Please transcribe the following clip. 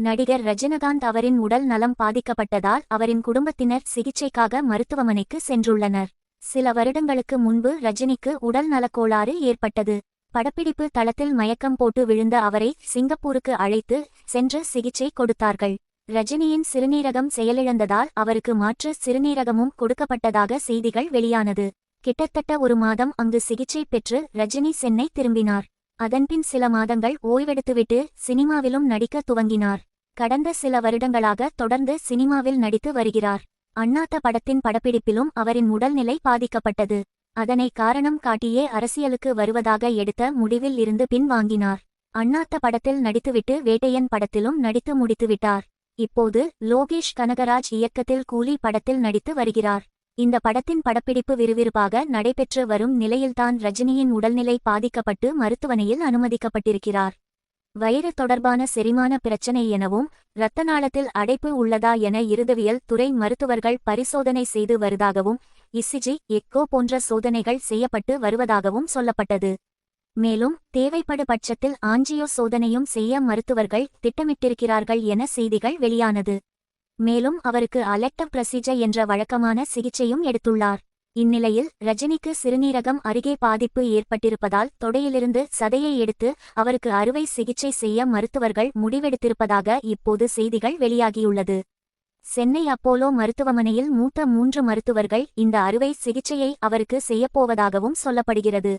நடிகர் ரஜினிகாந்த் அவரின் உடல் நலம் பாதிக்கப்பட்டதால் அவரின் குடும்பத்தினர் சிகிச்சைக்காக மருத்துவமனைக்கு சென்றுள்ளனர். சில வருடங்களுக்கு முன்பு ரஜினிக்கு உடல் நலக்கோளாறு ஏற்பட்டது. படப்பிடிப்பு தளத்தில் மயக்கம் போட்டு விழுந்த அவரை சிங்கப்பூருக்கு அழைத்து சென்று சிகிச்சை கொடுத்தார்கள். ரஜினியின் சிறுநீரகம் செயலிழந்ததால் அவருக்கு மாற்று சிறுநீரகமும் கொடுக்கப்பட்டதாக செய்திகள் வெளியானது. கிட்டத்தட்ட ஒரு மாதம் அங்கு சிகிச்சை பெற்று ரஜினி சென்னை திரும்பினார். அதன்பின் சில மாதங்கள் ஓய்வெடுத்துவிட்டு சினிமாவிலும் நடிக்க துவங்கினார். கடந்த சில வருடங்களாக தொடர்ந்து சினிமாவில் நடித்து வருகிறார். அண்ணாத்த படத்தின் படப்பிடிப்பிலும் அவரின் உடல்நிலை பாதிக்கப்பட்டது. அதனை காரணம் காட்டியே அரசியலுக்கு வருவதாக எடுத்த முடிவில் இருந்து பின்வாங்கினார் அண்ணாத்த படத்தில் நடித்துவிட்டு வேட்டையன் படத்திலும் நடித்து முடித்துவிட்டார். இப்போது லோகேஷ் கனகராஜ் இயக்கத்தில் கூலி படத்தில் நடித்து வருகிறார். இந்த படத்தின் படப்பிடிப்பு விறுவிறுப்பாக நடைபெற்று வரும் நிலையில்தான் ரஜினியின் உடல்நிலை பாதிக்கப்பட்டு மருத்துவமனையில் அனுமதிக்கப்பட்டிருக்கிறார். வயிறு தொடர்பான செரிமான பிரச்சனை எனவும் இரத்த நாளத்தில் அடைப்பு உள்ளதா என இருதவியல் துறை மருத்துவர்கள் பரிசோதனை செய்து வருவதாகவும் இசிஜி எக்கோ போன்ற சோதனைகள் செய்யப்பட்டு வருவதாகவும் சொல்லப்பட்டது. மேலும் தேவைப்படு பட்சத்தில் ஆஞ்சியோ சோதனையும் செய்ய மருத்துவர்கள் திட்டமிட்டிருக்கிறார்கள் என செய்திகள் வெளியானது. மேலும் அவருக்கு அலெக்டவ் பிரசிஜர் என்ற வழக்கமான சிகிச்சையும் எடுத்துள்ளார். இந்நிலையில் ரஜினிக்கு சிறுநீரகம் அருகே பாதிப்பு ஏற்பட்டிருப்பதால் தொடையிலிருந்து சதையை எடுத்து அவருக்கு அறுவை சிகிச்சை செய்ய மருத்துவர்கள் முடிவெடுத்திருப்பதாக இப்போது செய்திகள் வெளியாகியுள்ளது. சென்னை அப்போலோ மருத்துவமனையில் மூத்த மூன்று மருத்துவர்கள் இந்த அறுவை சிகிச்சையை அவருக்கு செய்யப்போவதாகவும் சொல்லப்படுகிறது.